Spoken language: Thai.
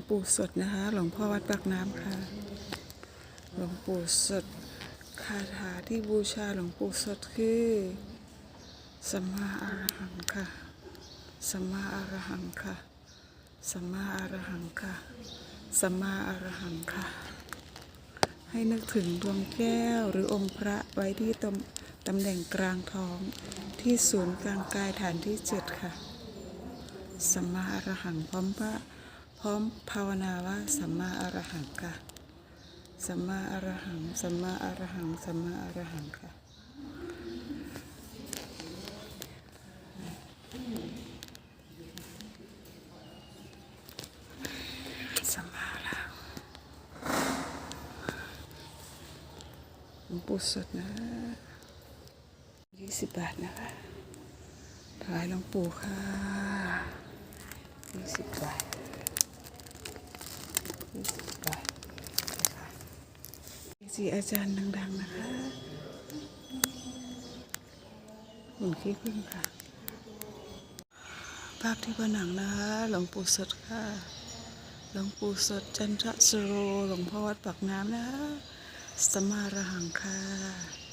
งปู่สดนะคะ หลวงพ่อวัดปากน้ำค่ะ หลวงปู่สด คาถาที่บูชาหลวงปู่สดคือสัมมาอรหังค่ะสัมมาอรหังค่ะสัมมาอรหังค่ะสัมมาอรหังค่ะ ให้นึกถึงดวงแก้วหรือองค์พระไว้ที่ตำตำแหน่งกลางท้องที่ศูนย์กลางกายฐานที่เจ็ดค่ะสัมมาอรหังพร้อมพระ พร้อมภาวนาว่าสัมมาอรหังค่ะ สัมมาอรหัง สัมมาอรหัง สัมมาอรหังค่ะสัมมาอรหังหลวงปู่สดนะยี่สิบบาทนะคะถวายหลวงปู่ค่ะยี่สิบบาทยี่สิบบาทค่ะีอาจารย์ดัง ๆ นะคะหุ่นขี้พึ่งค่ะ ภาพที่ผนังนะคะหลวงปู่สดค่ะหลวงปู่สดจันทรสโรหลวงพ่อวัดปากน้ำนะคะสมาอรหังค่ะ